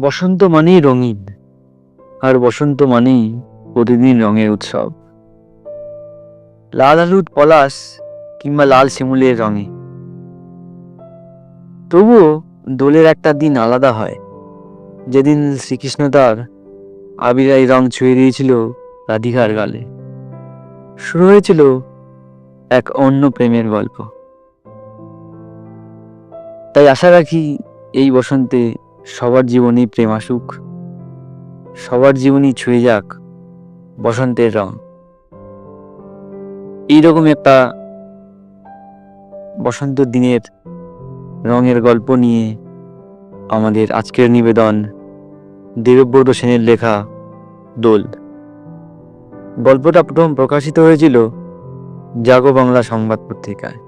বসন্ত মানেই রঙিন, আর বসন্ত মানেই প্রতিদিন রঙের উৎসব। লাল হলুদ পলাশ কিংবা লাল শিমুলের রঙে। তবুও দোলের একটা দিন আলাদা হয়। যেদিন শ্রীকৃষ্ণ তার আবিরাই রং ছুঁয়ে দিয়েছিল রাধিকার গালে। শুরু হয়েছিল এক অন্য প্রেমের গল্প। তাই আশা রাখি এই বসন্তে সবার জীবনে প্রেম আসুক, সবার জীবনই ছুঁয়ে যাক বসন্তের রং। এইরকম একটা বসন্ত দিনের রঙের গল্প নিয়ে আমাদের আজকের নিবেদন দেবব্রত সেনের লেখা দোল। গল্পটা প্রথম প্রকাশিত হয়েছিল জাগো বাংলা সংবাদ পত্রিকায়।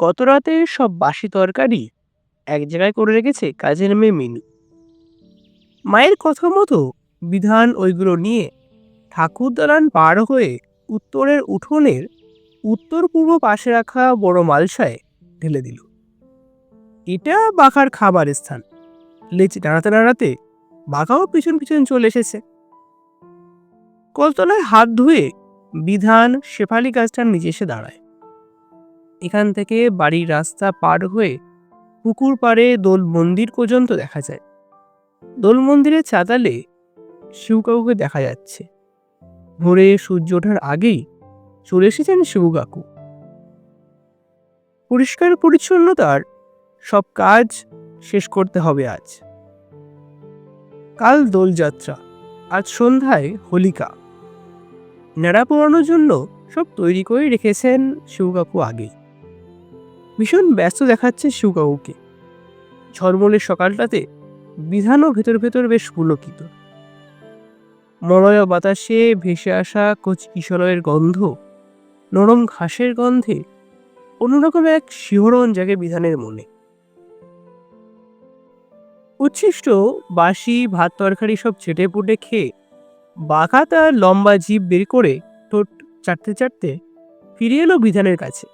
গত রাতে সব বাসি তরকারি এক জায়গায় করে রেখেছে কাজের মেয়ে মিনু। মায়ের কথা মতো বিধান ওইগুলো নিয়ে ঠাকুর দালান পার হয়ে উত্তরের উঠোনের উত্তর পূর্ব পাশে রাখা বড় মালসায় ঢেলে দিল। এটা বাঘার খাবার স্থান। লেজ নাড়াতে নাড়াতে বাঘাও পিছন পিছন চলে এসেছে। কলতলায় হাত ধুয়ে বিধান শেফালি গাছটার নিচে এসে দাঁড়ায়। এখান থেকে বাড়ির রাস্তা পার হয়ে পুকুর পাড়ে দোল মন্দির পর্যন্ত দেখা যায়। দোল মন্দিরের চাতালে শিবকাকুকে দেখা যাচ্ছে। ভোরে সূর্য ওঠার আগেই চলে এসেছেন শিবকাকু। পরিষ্কার পরিচ্ছন্নতার সব কাজ শেষ করতে হবে আজ। কাল দোলযাত্রা আজ সন্ধ্যায় হোলিকা। নেড়া পোড়ানোর জন্য সব তৈরি করে রেখেছেন শিবকাকু আগেই ভীষণ ব্যস্ত দেখাচ্ছে শিবকাকুকে ঝলমলের সকালটাতে বিধানও ভেতর ভেতর বেশ পুলকিত। মলয় বাতাসে ভেসে আসা কচি কিশলয়ের গন্ধ, নরম ঘাসের গন্ধে অন্যরকম এক শিহরণ জাগে বিধানের মনে। উচ্ছিষ্ট বাসি ভাত তরকারি সব চেটে পুটে খেয়ে বাঘা তার লম্বা জিভ বের করে ঠোঁট চাটতে চাটতে ফিরে এলো বিধানের কাছে।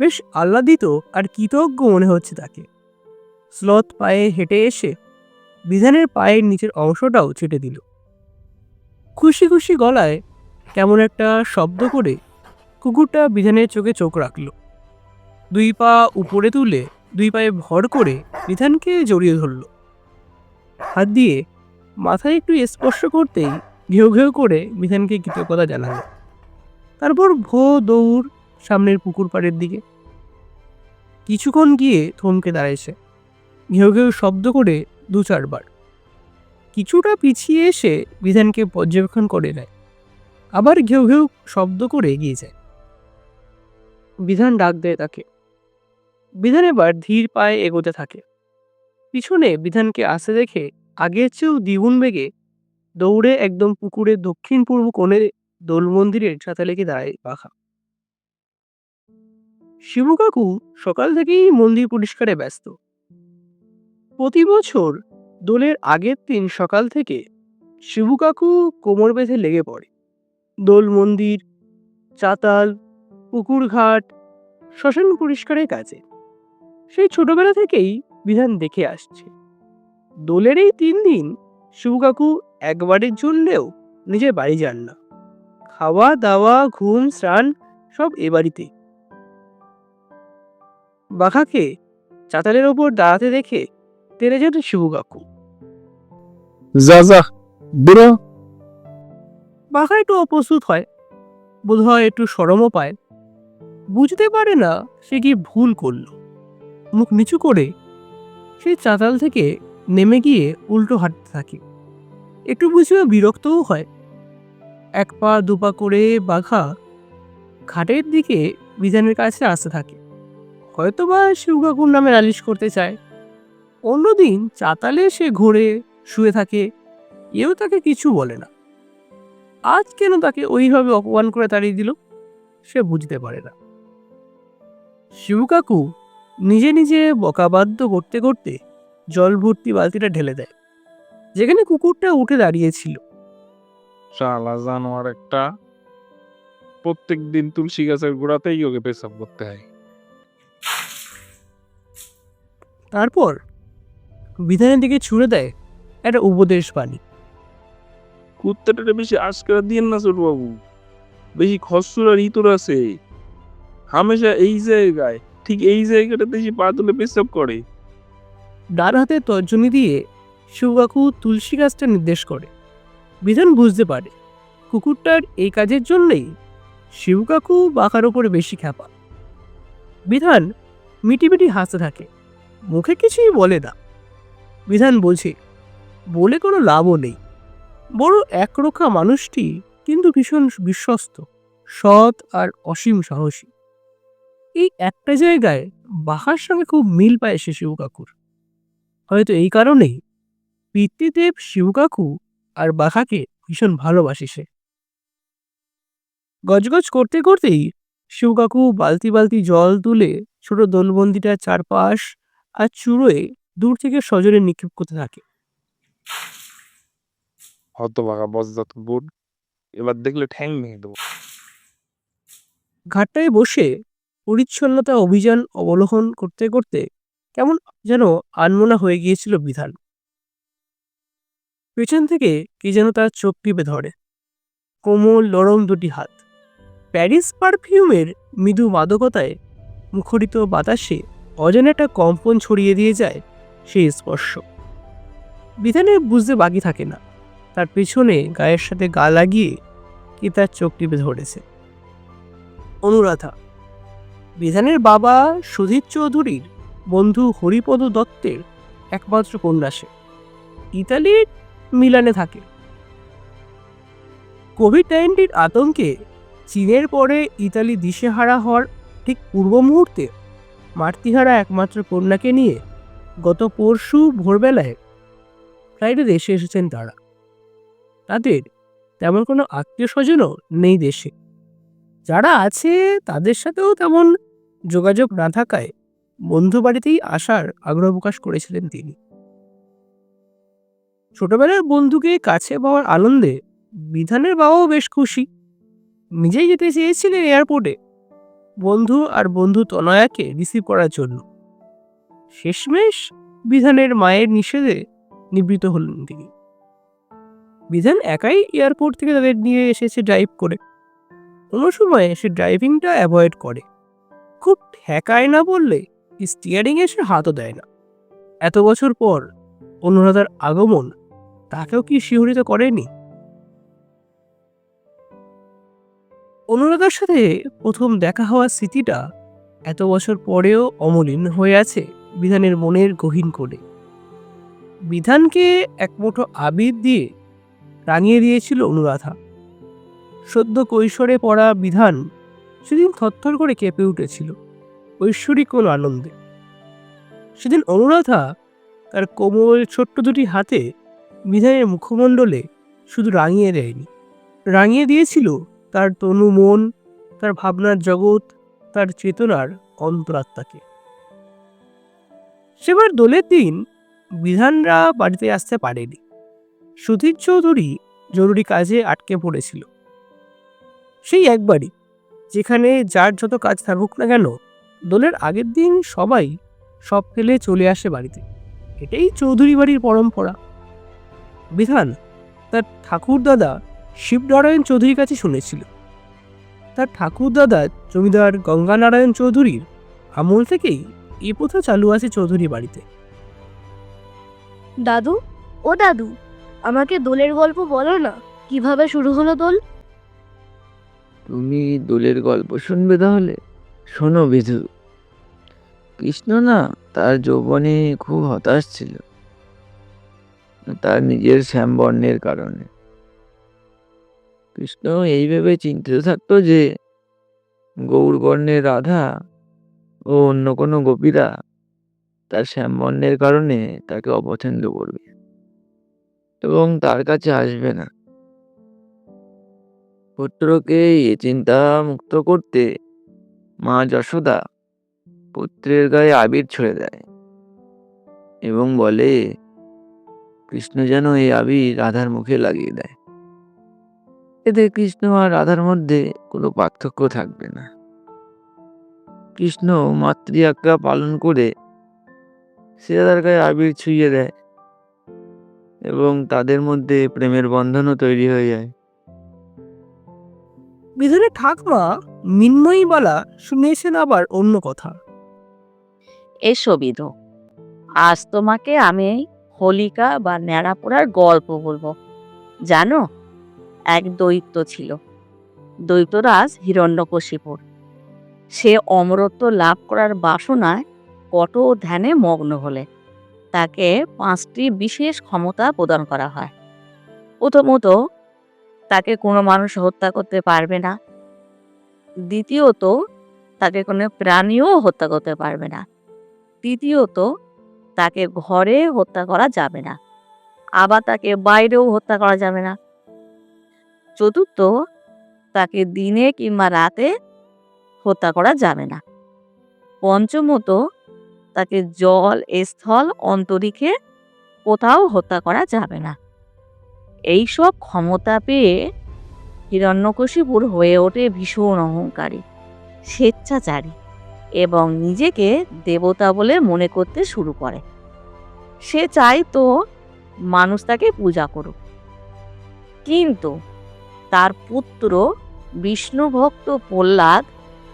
বেশ আহ্লাদিত আর কৃতজ্ঞ মনে হচ্ছে তাকে। স্লথ পায়ে হেঁটে এসে বিধানের পায়ের নিচের অংশটাও ছেটে দিল। খুশি খুশি গলায় কেমন একটা শব্দ করে কুকুরটা বিধানের চোখে চোখ রাখল। দুই পা উপরে তুলে দুই পায়ে ভর করে বিধানকে জড়িয়ে ধরল। হাত দিয়ে মাথায় একটু স্পর্শ করতেই ঘেউ ঘেউ করে বিধানকে কৃতজ্ঞতা জানালো। তারপর ভো দৌড় সামনের পুকুর পাড়ের দিকে। কিছুক্ষণ গিয়ে থমকে দাঁড়ায় সে ঘেউ ঘেউ শব্দ করে দু চারবার। কিছুটা পিছিয়ে এসে বিধানকে পর্যবেক্ষণ করে নেয়। আবার ঘেউ ঘেউ শব্দ করে এগিয়ে যায়। বিধান ডাক দেয় তাকে। বিধান এবার ধীর পায়ে এগোতে থাকে। পিছনে বিধানকে আসতে দেখে আগের চেয়েও দ্বিগুণ বেগে দৌড়ে একদম পুকুরের দক্ষিণ পূর্ব কোণে দোল মন্দিরের ছাতা লেগে দাঁড়ায় পাখা শিবু কাকু সকাল থেকেই মন্দির পরিষ্কারে ব্যস্ত। প্রতি বছর দোলের আগের দিন সকাল থেকে শিবু কাকু কোমর বেঁধে লেগে পড়ে। দোল মন্দির, চাতাল, পুকুর ঘাট, শ্মশান পরিষ্কারের কাজে। সেই ছোটবেলা থেকেই বিধান দেখে আসছে। দোলের এই তিন দিন শিবু কাকু একবারের জন্যেও নিজের বাড়ি যান না। খাওয়া দাওয়া ঘুম, স্নান সব এ বাড়িতেই। বাঘাকে চাতালের ওপর দাঁড়াতে দেখে তেরে যেত শিবু কাকু যা যা বুড়ো বাঘা একটু অপ্রস্তুত হয় বোধহয় একটু সরমও পায়। বুঝতে পারে না সে কি ভুল করল। মুখ নিচু করে সে চাতাল থেকে নেমে গিয়ে উল্টো হাঁটতে থাকে। একটু বুঝিয়ে বিরক্তও হয়। এক পা দুপা করে বাঘা ঘাটের দিকে বিধানের কাছে আসতে থাকে। হয়তোবা শিবকাকুর নামে নালিশ করতে চায়। অন্যদিন চাতালে সে ঘুরে শুয়ে থাকে এও তাকে কিছু বলে না। আজ কেন তাকে ওইভাবে অপমান করে তাড়িয়ে দিল, সে বুঝতে পারে না। শিবু কাকু নিজে নিজে বকাবাদ্য করতে করতে জল ভর্তি বালতিটা ঢেলে দেয়, যেখানে কুকুরটা উঠে দাঁড়িয়েছিল। শালা জানোয়ার একটা প্রত্যেক দিন তুলসী গাছের গোড়াতেই ওকে পেশাব করতে হয়। তারপর বিধানের দিকে ছুড়ে দেয় একটা উপদেশ বাণী। কুত্তাটা বেশি আজকাল দিয়েন না বাবু? বেশি খসুর আর ইতর আছে। হামেশা এই জায়গায় ঠিক এই জায়গাটাতে সে পা তুলে পেশাব করে। ডান হাতে তর্জনী দিয়ে শিবকাকু তুলসী গাছটা নির্দেশ করে। বিধান বুঝতে পারে কুকুরটার এই কাজের জন্যই শিবকাকু বাঁকার ওপরে বেশি খ্যাপা। বিধান মিটিমিটি হাসতে থাকে। মুখে কিছুই বলে না। বিধান বোঝে, বলে কোনো লাভও নেই। বড় একরোখা মানুষটি কিন্তু ভীষণ বিশ্বস্ত, সৎ আর অসীম সাহসী। এই একটা জায়গায় বাহার সঙ্গে খুব মিল পায় সে শিবকাকুর হয়তো এই কারণেই পিতৃদেব শিবকাকু আর বাঘাকে ভীষণ ভালোবাসি সে। গজগজ করতে করতেই শিবকাকু বালতি বালতি জল তুলে ছোট দোলবন্দিটার চারপাশ আর চুড়োয় দূর থেকে সজরে নিক্ষেপ করতে থাকে। হতভাগা বজ্জাত বোন এবার দেখলে ঠ্যাং ভেঙে দেবো। ঘাটটায় বসে পরিচ্ছন্নতা অভিযান অবলোকন করতে করতে কেমন যেন আনমনা হয়ে গিয়েছিল বিধান। পেছন থেকে কে যেন তার চোখ টিপে ধরে। কোমল নরম দুটি হাত। প্যারিস পারফিউমের মৃদু মাদকতায় মুখরিত বাতাসে অজানা একটা কম্পন ছড়িয়ে দিয়ে যায় সেই স্পর্শ। বিধানের বুঝতে বাকি থাকে না। তার পেছনে গায়ের সাথে গা লাগিয়ে কি তার চোখ টিপে ধরেছে। অনুরাধা, বিধানের বাবা সুধীর চৌধুরীর বন্ধু হরিপদ দত্তের একমাত্র কন্যা সে ইতালির মিলানে থাকে। কোভিড নাইন্টিন আতঙ্কে চীনের পরে ইতালি দিশেহারা হওয়ার ঠিক পূর্ব মুহূর্তে মাতৃহারা একমাত্র কন্যাকে নিয়ে গত পরশু ভোরবেলায় ফ্লাইটে দেশে এসেছেন তারা। তাদের তেমন কোনো আত্মীয় স্বজনও নেই দেশে। যারা আছে, তাদের সাথেও তেমন যোগাযোগ না থাকায় বন্ধু বাড়িতেই আসার আগ্রহ প্রকাশ করেছিলেন তিনি। ছোটবেলার বন্ধুকে কাছে পাওয়ার আনন্দে বিধানের বাবাও বেশ খুশি। নিজেই যেতে চেয়েছিলেন এয়ারপোর্টে বন্ধু আর বন্ধু তনয়াকে রিসিভ করার জন্য। শেষমেশ বিধানের মায়ের নিষেধে নিবৃত হলেন তিনি। বিধান একাই এয়ারপোর্ট থেকে তাদের নিয়ে এসেছে ড্রাইভ করে। কোনো সময় সে ড্রাইভিংটা অ্যাভয়েড করে। খুব ঠেকায় না বললে স্টিয়ারিংয়ে সে হাতও দেয় না। এত বছর পর অনুরাধার আগমন তাকেও কি শিহরিত করেনি? অনুরাধার সাথে প্রথম দেখা হওয়ার স্মৃতিটা এত বছর পরেও অমলিন হয়ে আছে বিধানের মনের গহীন কোণে। বিধানকে এক মুঠো আবির দিয়ে রাঙিয়ে দিয়েছিল অনুরাধা। সদ্য কৈশোরে পড়া বিধান সেদিন থরথর করে কেঁপে উঠেছিল ঐশ্বরিক কোনো আনন্দে। সেদিন অনুরাধা তার কোমল ছোট্ট দুটি হাতে বিধানের মুখমণ্ডলে শুধু রাঙিয়ে দেয়নি, রাঙিয়ে দিয়েছিল তার তনু মন, তার ভাবনার জগৎ, তার চেতনার অন্তরাত্মাকে। সেবার দোলের দিন বিধানরা বাড়িতে আসতে পারেনি। সুধীর চৌধুরী জরুরি কাজে আটকে পড়েছিল। সেই একবারই যেখানে যার যত কাজ থাকুক না কেন, দোলের আগের দিন সবাই সব ফেলে চলে আসে বাড়িতে। এটাই চৌধুরী বাড়ির পরম্পরা। বিধান, তার ঠাকুরদাদা শিবনারায়ণ চৌধুরীর কাছে শুনেছিল। তার ঠাকুরদাদা জমিদার গঙ্গানারায়ণ চৌধুরীর আমল থেকেই এ প্রথা চালু আছে চৌধুরী বাড়িতে। দাদু ও দাদু আমাকে দোলের গল্প বলো না কীভাবে শুরু হলো দোল? তুমি দোলের গল্প শুনবে তাহলে? শোনো বিধু কৃষ্ণ না তার যৌবনে খুব হতাশ ছিল। তার নিজের শ্যামবর্ণের কারণে। কৃষ্ণ, এই ভেবে চিন্তিত থাকতো যে গৌরবর্ণের রাধা ও অন্য কোনো গোপীরা তার শ্যামবর্ণের কারণে তাকে অপছন্দ করবে এবং তার কাছে আসবে না। পুত্রকে এ চিন্তা মুক্ত করতে মা যশোদা পুত্রের গায়ে আবির ছুঁড়ে দেয় এবং বলে, কৃষ্ণ যেন এই আবির রাধার মুখে লাগিয়ে দেয়। এতে কৃষ্ণ আর রাধার মধ্যে কোনো পার্থক্য থাকবে না। কৃষ্ণ মাতৃ আজ্ঞা পালন করে সে রাধার গায়ে আবির ছুঁয়ে দেয় এবং তাদের মধ্যে প্রেমের বন্ধনও তৈরি হয়ে যায়। বিধানের ঠাকমা মিন্ময়ী বলা শুনেছেন আবার অন্য কথা। এসো বিধু আজ তোমাকে আমি হোলিকা বা ন্যাড়াপোড়ার গল্প বলব। জানো এক দৈত্য ছিল। দৈত্যরাজ হিরণ্যকশিপুর। সে অমরত্ব লাভ করার বাসনায় কঠোর ধ্যানে মগ্ন হলে। তাকে পাঁচটি বিশেষ ক্ষমতা প্রদান করা হয়। প্রথমত, তাকে কোনো মানুষ হত্যা করতে পারবে না। দ্বিতীয়ত, তাকে কোনো প্রাণীও হত্যা করতে পারবে না। তৃতীয়ত, তাকে ঘরে হত্যা করা যাবে না। আবার তাকে বাইরেও হত্যা করা যাবে না। চতুর্থ, তাকে দিনে কিংবা রাতে হত্যা করা যাবে না। পঞ্চমত, তাকে জল স্থল অন্তরিক্ষে কোথাও হত্যা করা যাবে না। এইসব ক্ষমতা পেয়ে হিরণ্যকশিপুর হয়ে ওঠে ভীষণ অহংকারী, স্বেচ্ছাচারী এবং নিজেকে দেবতা বলে মনে করতে শুরু করে। সে চায় তো মানুষ তাকে পূজা করুক। কিন্তু তার পুত্র বিষ্ণুভক্ত প্রহ্লাদ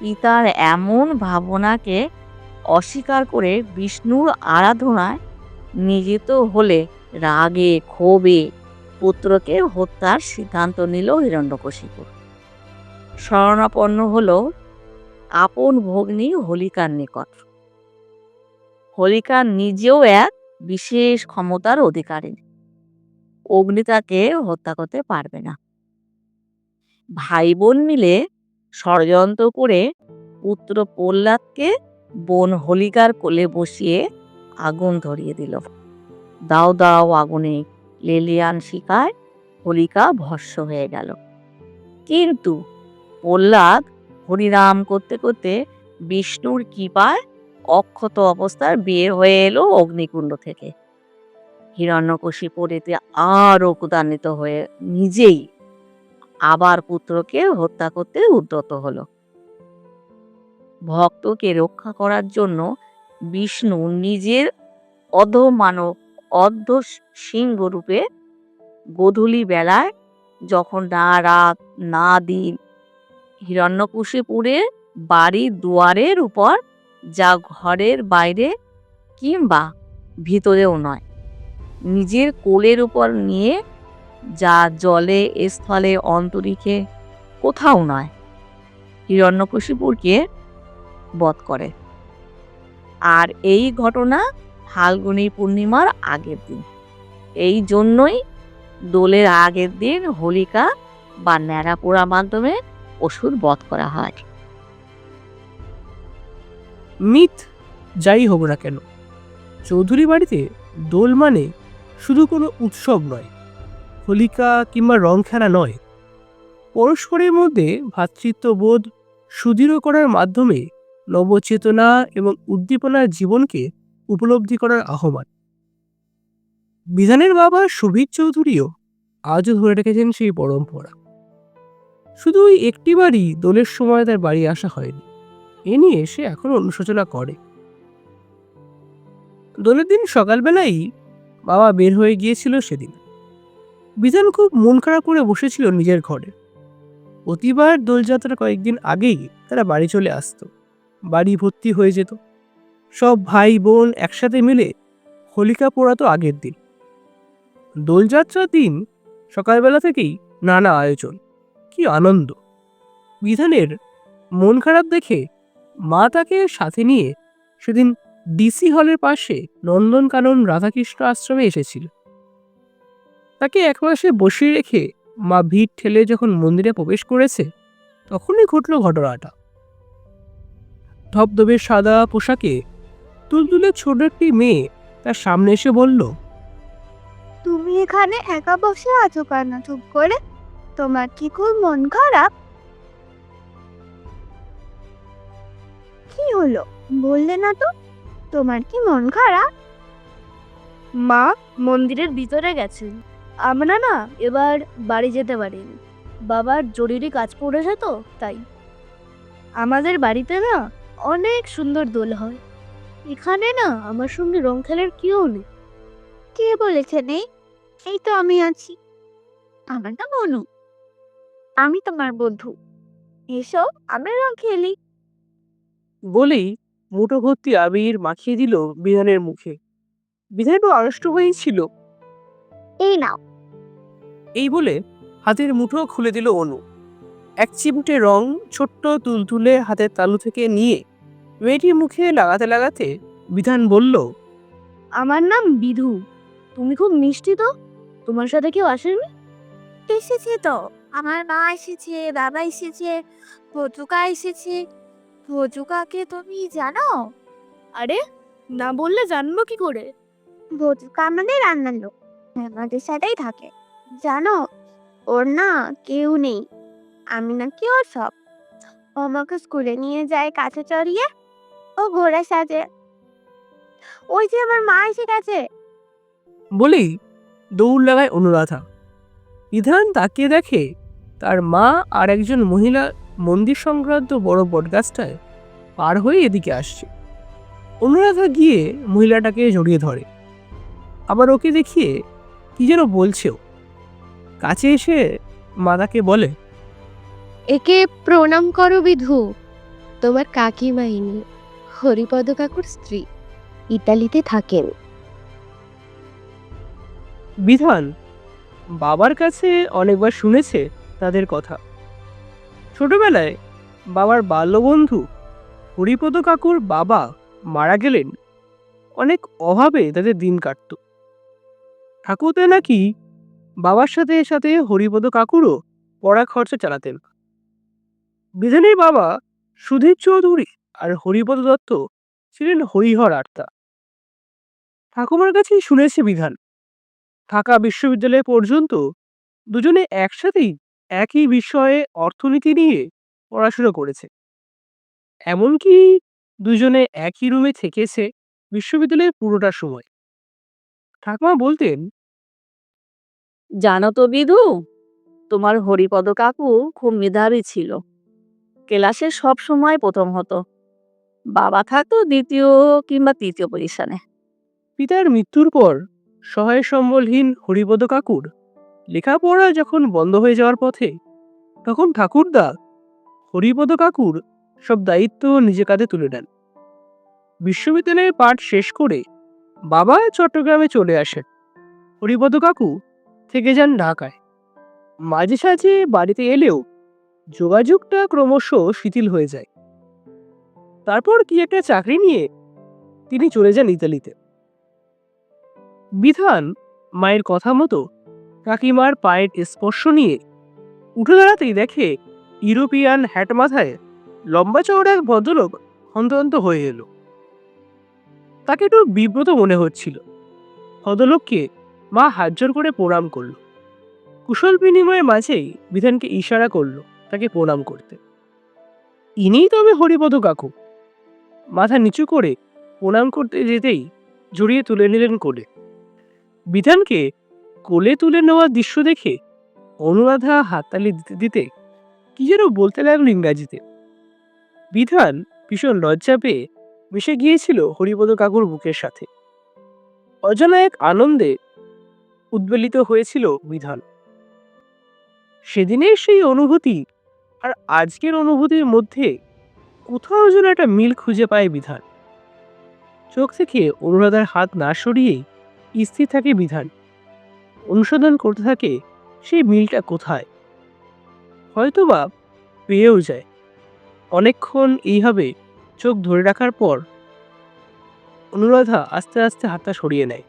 পিতার এমন ভাবনাকে অস্বীকার করে বিষ্ণুর আরাধনায় নিয়োজিত হলে রাগে, ক্ষোভে পুত্রকে হত্যার সিদ্ধান্ত নিল হিরণ্যকশিপুর শরণাপন্ন হলো আপন ভগ্নী হোলিকার নিকট। হোলিকা নিজেও এক বিশেষ ক্ষমতার অধিকারী অগ্নি তাকে হত্যা করতে পারবে না। ভাই বোন মিলে ষড়যন্ত্র করে পুত্র প্রহ্লাদকে বোন হোলিকার কোলে বসিয়ে আগুন ধরিয়ে দিল। দাও দাও আগুনে, লেলিয়ান শিকায় হোলিকা ভস্য হয়ে গেল। কিন্তু প্রহ্লাদ হরিনাম করতে করতে বিষ্ণুর কৃপায় অক্ষত অবস্থায় বের হয়ে এলো অগ্নিকুণ্ড থেকে। হিরণ্যকশিপুর এতে আরও ক্রোধান্বিত হয়ে নিজেই আবার পুত্রকে হত্যা করতে উদ্যত হলো। ভক্তকে রক্ষা করার জন্য বিষ্ণু নিজের অধমানব অর্ধ সিংহ রূপে গোধূলি বেলায় যখন না রাত, না দিন হিরণ্যকুশিপুরে বাড়ির দুয়ারের উপর, যা ঘরের বাইরে কিংবা ভিতরেও নয়, নিজের কোলের উপর নিয়ে যা জলে স্থলে অন্তরিক্ষে কোথাও নয়। হিরণ্যকশিপুরকে বধ করে। আর এই ঘটনা ফাল্গুনী পূর্ণিমার আগের দিন। এই জন্যই দোলের আগের দিন হোলিকা বা ন্যাড়া পোড়া মাধ্যমে অসুর বধ করা হয়। মিথ, যাই হোক না কেন, চৌধুরী বাড়িতে দোল মানে শুধু কোনো উৎসব নয়। হোলিকা কিংবা রং খেলা নয়। পরস্পরের মধ্যে ভ্রাতৃত্ববোধ সুদৃঢ় করার মাধ্যমে নবচেতনা এবং উদ্দীপনার জীবনকে উপলব্ধি করার আহ্বান। বিধানের বাবা সুবীর চৌধুরীও আজও ধরে রেখেছেন সেই পরম্পরা। শুধু ওই একটিবারই দোলের সময় তার বাড়ি আসা হয়নি। এ নিয়ে সে এখনও অনুশোচনা করে। দোলের দিন সকালবেলাই বাবা বের হয়ে গিয়েছিল সেদিন। বিধান খুব মন খারাপ করে বসেছিল নিজের ঘরে। প্রতিবার দোলযাত্রা কয়েকদিন আগেই তারা বাড়ি চলে আসতো। বাড়ি ভর্তি হয়ে যেত। সব ভাই বোন একসাথে মিলে হোলিকা পোড়াতো আগের দিন। দোলযাত্রার দিন সকালবেলা থেকেই নানা আয়োজন। কি আনন্দ। বিধানের মন খারাপ দেখে মা তাকে সাথে নিয়ে সেদিন ডিসি হলের পাশে নন্দনকানন রাধাকৃষ্ণ আশ্রমে এসেছিল। তাকে একপাশে বসিয়ে রেখে মা ভিড় ঠেলে যখন মন্দিরে প্রবেশ করেছে তখনই ঘটল ঘটনাটা। ধবধবে সাদা পোশাকে তুলতুলে ছোট একটি মেয়ে তার সামনে এসে বলল তুমি এখানে একা বসে আছো কেন? চুপ করে? তোমার কি খুব মন খারাপ? কি হলো? বললে না তো? তোমার কি মন খারাপ? মা মন্দিরের ভিতরে গেছেন। আমরা না এবার বাড়ি যেতে পারিনি। বাবার জরুরি কাজ পড়েছে তো তাই। আমাদের বাড়িতে না অনেক সুন্দর দোল হয়। এখানে না আমার সঙ্গে রং খেলার কেউ নেই। কে বলেছে নেই এই তো আমি আছি। আমার নাম অনু। আমি তোমার বন্ধু। এসো আমরা রং খেলি। বলেই মুঠো ভর্তি আবির মাখিয়ে দিল বিধানের মুখে। বিধান আড়ষ্ট হয়েই ছিল। এই নাও। এই বলে হাতের মুঠো খুলে দিল অনু। এক চিমটে রং ছোট্ট তুলতুলে হাতের তালু থেকে নিয়ে মেয়েটির মুখে লাগাতে লাগাতে বিধান বলল আমার নাম বিধু। তুমি খুব মিষ্টি তো? তোমার সাথে কেউ আসেনি? এসেছে তো। আমার মা এসেছে বাবা এসেছে ভজুকা এসেছে। ভজুকাকে তুমি জানো? আরে না বললে জানব কি করে? ভজুকা আমাদের রান্নার লোক। আমাদের সাথেই থাকে। জানো, ওর না কেউ নেই। আমি না নাকি ওর সব। ও আমাকে স্কুলে নিয়ে যায় কাছে চড়িয়ে, ও ঘোড়া সাজে। ওই যে আমার মা এসে গেছে। বলেই দৌড় লাগায় অনুরাধা। বিধান তাকিয়ে দেখে, তার মা আর একজন মহিলা মন্দির সংক্রান্ত বড় বটগাছটায় পার হয়ে এদিকে আসছে। অনুরাধা গিয়ে মহিলাটাকে জড়িয়ে ধরে। আবার ওকে দেখিয়ে, কি যেন বলছেও কাছে এসে মা তাকে বলে একে প্রণাম করো বিধু। তোমার কাকিমা ইনি হরিপদ কাকুর স্ত্রী ইতালিতে থাকেন। বিধান বাবার কাছে অনেকবার শুনেছে তাদের কথা। ছোটবেলায় বাবার বাল্যবন্ধু হরিপদ কাকুর বাবা মারা গেলেন। অনেক অভাবে তাদের দিন কাটত। ঠাকুরতে নাকি বাবার সাথে সাথে হরিপদ কাকুরও পড়া খরচা চালাতেন। বিধানের বাবা সুধীর চৌধুরী আর হরিপদ দত্ত ছিলেন হরিহর আর্তা। ঠাকুমার কাছেই শুনেছে বিধান। ঢাকা বিশ্ববিদ্যালয় পর্যন্ত দুজনে একসাথেই একই বিষয়ে অর্থনীতি নিয়ে পড়াশোনা করেছে। এমনকি দুজনে একই রুমে থেকেছে বিশ্ববিদ্যালয়ের পুরোটা সময়। ঠাকুমা বলতেন জানো তো বিধু তোমার হরিপদ কাকু খুব মেধাবী ছিল। ক্লাসে সব সময় প্রথম হতো। বাবা থাকতো দ্বিতীয় কিংবা তৃতীয় পজিশনে পিতার মৃত্যুর পর সহায় সম্বলহীন হরিপদ কাকুর লেখাপড়া যখন বন্ধ হয়ে যাওয়ার পথে, তখন ঠাকুরদা হরিপদ কাকুর সব দায়িত্ব নিজে কাঁধে তুলে নেন। বিশ্ববিদ্যালয়ের পাঠ শেষ করে বাবা চট্টগ্রামে চলে আসেন। হরিপদ কাকু থেকে যান ঢাকায়। মাঝে সাঝে বাড়িতে এলেও যোগাযোগটা ক্রমশ শিথিল হয়ে যায়। তারপর কি একটা চাকরি নিয়ে তিনি চলে যান ইতালিতে। বিধান মায়ের কথা মতো কাকিমার পায়ের স্পর্শ নিয়ে উঠে দাঁড়াতেই দেখে ইউরোপিয়ান হ্যাট মাথায় লম্বা চওড়া এক ভদ্রলোক হন্তদন্ত হয়ে এলো। তাকে একটু বিব্রত মনে হচ্ছিল। ভদ্রলোককে মা হাত জোর করে প্রণাম করল। কুশল বিনিময়ের মাঝেই বিধানকে ইশারা করল তাকে প্রণাম করতে। ইনিই তবে হরিপদ কাকু। মাথা নিচু করে প্রণাম করতে যেতেই জড়িয়ে তুলে নিলেন কোলে। বিধানকে কোলে তুলে নেওয়ার দৃশ্য দেখে অনুরাধা হাততালি দিতে দিতে কি যেন বলতে লাগল ইংরাজিতে। বিধান ভীষণ লজ্জা পেয়ে মিশে গিয়েছিল হরিপদ কাকুর বুকের সাথে। অজানা এক আনন্দে উদ্বেলিত হয়েছিল বিধান সেদিনের সেই অনুভূতি আর আজকের অনুভূতির মধ্যে কোথাও যেন একটা মিল খুঁজে পায় বিধান চোখ থেকে অনুরাধার হাত না সরিয়েই স্থির থাকে বিধান অনুসন্ধান করতে থাকে সেই মিলটা কোথায়? হয়তোবা পেয়েও যায়। অনেকক্ষণ এইভাবে চোখ ধরে রাখার পর অনুরাধা আস্তে আস্তে হাতটা সরিয়ে নেয়।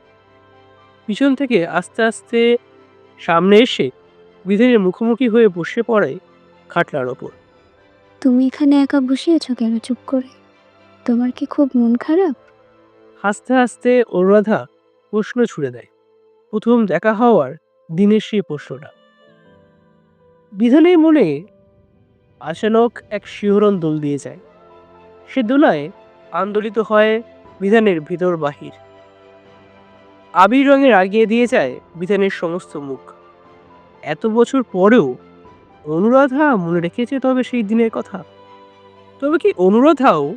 পিছন থেকে আস্তে আস্তে সামনে এসে বিধানের মুখোমুখি হয়ে বসে পড়ে খাটলার ওপর। তুমি এখানে একা বসে আছো কেন চুপ করে? তোমার কি খুব মন খারাপ? হাসতে হাসতে অনুরাধা প্রশ্ন ছুড়ে দেয়। প্রথম দেখা হওয়ার দিনের সেই প্রশ্নটা। বিধানের মনে আচানক এক শিহরণ দোল দিয়ে যায়। সে দোলায় আন্দোলিত হয় বিধানের ভিতর বাহির। আবির রঙে রাগিয়ে দিয়ে যায় বিধানের সমস্ত মুখ। এত বছর পরেও অনুরাধা মনে রেখেছে তবে সেই দিনের কথা। তবে কি অনুরাধাও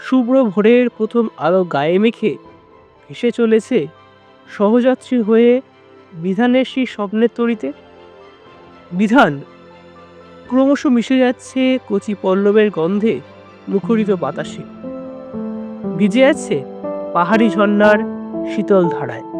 শুভ্র ভোরের প্রথম আলো গায়ে মেখে ভেসে চলেছে সহযাত্রী হয়ে বিধানের সেই স্বপ্নের তরিতে? বিধান ক্রমশ মিশে যাচ্ছে কচি পল্লবের গন্ধে মুখরিত বাতাসে। ভিজে আছে পাহাড়ি ঝর্ণার শীতল ধারায়।